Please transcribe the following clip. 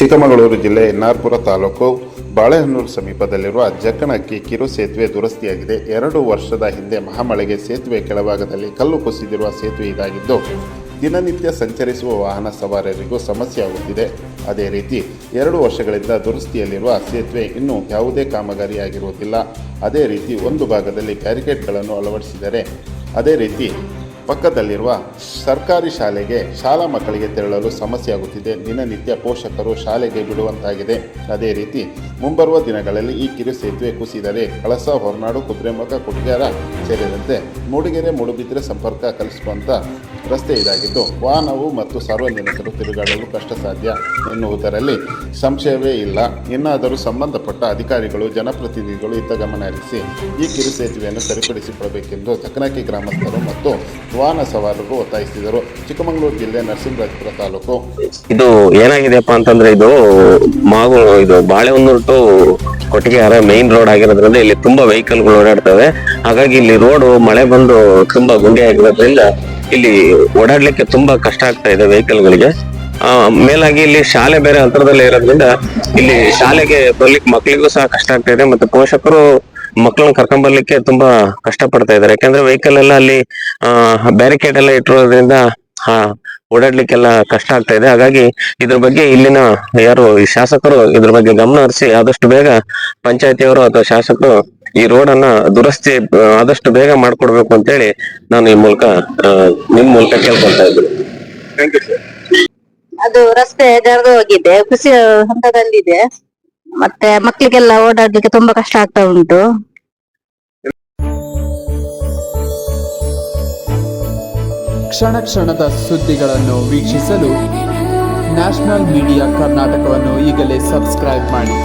ಚಿಕ್ಕಮಗಳೂರು ಜಿಲ್ಲೆ ಎನ್ನಾರ್ಪುರ ತಾಲೂಕು ಬಾಳೆಹೊನ್ನೂರು ಸಮೀಪದಲ್ಲಿರುವ ಜಕ್ಕಣಕ್ಕಿ ಕಿರು ಸೇತುವೆ ದುರಸ್ತಿಯಾಗಿದೆ. ಎರಡು ವರ್ಷದ ಹಿಂದೆ ಮಹಾಮಳೆಗೆ ಸೇತುವೆ ಕೆಳಭಾಗದಲ್ಲಿ ಕಲ್ಲು ಕುಸಿದಿರುವ ಸೇತುವೆ ಇದಾಗಿದ್ದು, ದಿನನಿತ್ಯ ಸಂಚರಿಸುವ ವಾಹನ ಸವಾರರಿಗೂ ಸಮಸ್ಯೆ ಆಗುತ್ತಿದೆ. ಅದೇ ರೀತಿ, ಎರಡು ವರ್ಷಗಳಿಂದ ದುರಸ್ತಿಯಲ್ಲಿರುವ ಸೇತುವೆ ಇನ್ನೂ ಯಾವುದೇ ಕಾಮಗಾರಿಯಾಗಿರುವುದಿಲ್ಲ. ಅದೇ ರೀತಿ, ಒಂದು ಭಾಗದಲ್ಲಿ ಬ್ಯಾರಿಕೇಡ್ಗಳನ್ನು ಅಳವಡಿಸಿದರೆ ಅದೇ ರೀತಿ ಪಕ್ಕದಲ್ಲಿರುವ ಸರ್ಕಾರಿ ಶಾಲೆಗೆ ಶಾಲಾ ಮಕ್ಕಳಿಗೆ ತೆರಳಲು ಸಮಸ್ಯೆ ಆಗುತ್ತಿದೆ ದಿನನಿತ್ಯ ಪೋಷಕರು ಶಾಲೆಗೆ ಬಿಡುವಂತಾಗಿದೆ. ಅದೇ ರೀತಿ ಮುಂಬರುವ ದಿನಗಳಲ್ಲಿ ಈ ಕಿರು ಸೇತುವೆ ಕುಸಿದರೆ ಕಳಸ, ಹೊರನಾಡು ಕುದುರೆಮುಖ ಕುಟ್ಗ್ಯಾರ ಸೇರಿದಂತೆ ಮೂಡಿಗೆರೆ ಮೂಡುಬಿದ್ರೆ ಸಂಪರ್ಕ ಕಲಿಸುವಂಥ ರಸ್ತೆ ಇದಾಗಿದ್ದು, ವಾಹನವು ಮತ್ತು ಸಾರ್ವಜನಿಕರು ತಿರುಗಾಡಲು ಕಷ್ಟ ಸಾಧ್ಯ ಎನ್ನುವುದರಲ್ಲಿ ಸಂಶಯವೇ ಇಲ್ಲ. ಇನ್ನಾದರೂ ಸಂಬಂಧಪಟ್ಟ ಅಧಿಕಾರಿಗಳು, ಜನಪ್ರತಿನಿಧಿಗಳು ಇತ್ತ ಗಮನ ಹರಿಸಿ ಈ ಕಿರು ಸೇತುವೆಯನ್ನು ಸರಿಪಡಿಸಿಕೊಡಬೇಕೆಂದು ತಕನಕಿ ಗ್ರಾಮಸ್ಥರು ಮತ್ತು ವಾಹನ ಸವಾರರು ಒತ್ತಾಯಿಸಿದರು. ಚಿಕ್ಕಮಗಳೂರು ಜಿಲ್ಲೆ ನರಸಿಂಹರಾಜಪುರ ತಾಲೂಕು. ಇದು ಏನಾಗಿದೆಯಪ್ಪ ಅಂತಂದ್ರೆ ಇದು ಮಾಗು, ಇದು Balehonnur to Kottigehara main road ಆಗಿರೋದ್ರಿಂದ ಇಲ್ಲಿ ತುಂಬಾ ವೆಹಿಕಲ್ಗಳು ಓಡಾಡ್ತವೆ. ಹಾಗಾಗಿ ಇಲ್ಲಿ ರೋಡ್ ಮಳೆ ಬಂದು ತುಂಬಾ ಗುಂಡಿ ಆಗಿರೋದ್ರಿಂದ ಇಲ್ಲಿ ಓಡಾಡ್ಲಿಕ್ಕೆ ತುಂಬಾ ಕಷ್ಟ ಆಗ್ತಾ ಇದೆ ವೆಹಿಕಲ್ ಗಳಿಗೆ. ಮೇಲಾಗಿ ಇಲ್ಲಿ ಶಾಲೆ ಬೇರೆ ಹತ್ರದಲ್ಲೇ ಇರೋದ್ರಿಂದ ಇಲ್ಲಿ ಶಾಲೆಗೆ ಬರ್ಲಿಕ್ಕೆ ಮಕ್ಕಳಿಗೂ ಸಹ ಕಷ್ಟ ಆಗ್ತಾ ಇದೆ ಮತ್ತೆ ಪೋಷಕರು ಮಕ್ಕಳನ್ನ ಕರ್ಕೊಂಡ್ ಬರ್ಲಿಕ್ಕೆ ತುಂಬಾ ಕಷ್ಟ ಪಡ್ತಾ ಇದ್ದಾರೆ. ಯಾಕಂದ್ರೆ ವೆಹಿಕಲ್ ಎಲ್ಲ ಅಲ್ಲಿ ಬ್ಯಾರಿಕೇಡ್ ಎಲ್ಲ ಇಟ್ಟಿರೋದ್ರಿಂದ ಹಾ ಓಡಾಡ್ಲಿಕ್ಕೆಲ್ಲ ಕಷ್ಟ ಆಗ್ತಾ ಇದೆ. ಹಾಗಾಗಿ ಇದ್ರ ಬಗ್ಗೆ ಇಲ್ಲಿನ ಯಾರು ಈ ಶಾಸಕರು ಇದ್ರ ಬಗ್ಗೆ ಗಮನ ಹರಿಸಿ ಆದಷ್ಟು ಬೇಗ ಪಂಚಾಯತಿಯವರು ಅಥವಾ ಶಾಸಕರು ಈ ರೋಡ್ ಅನ್ನ ದುರಸ್ತಿ ಆದಷ್ಟು ಬೇಗ ಮಾಡ್ಕೊಡ್ಬೇಕು ಅಂತ ಹೇಳಿ ನಾನು ಈ ಮೂಲಕ ನಿಮ್ ಮೂಲಕ ಕೇಳ್ಕೊಳ್ತಾ ಇದ್ದೀನಿ. ಅದು ರಸ್ತೆ ಜರ್ದು ಹೋಗಿದೆ ಕೃಷಿ ಹಂತದಲ್ಲಿದೆ. ಮತ್ತೆ ಮಕ್ಕಳಿಗೆಲ್ಲ ಓಡಾಡ್ಲಿಕ್ಕೆ ತುಂಬಾ ಕಷ್ಟ ಆಗ್ತಾ ಉಂಟು. ಕ್ಷಣ ಕ್ಷಣದ ಸುದ್ದಿಗಳನ್ನು ವೀಕ್ಷಿಸಲು ನ್ಯಾಷನಲ್ ಮೀಡಿಯಾ ಕರ್ನಾಟಕವನ್ನು ಈಗಲೇ ಸಬ್ಸ್ಕ್ರೈಬ್ ಮಾಡಿ.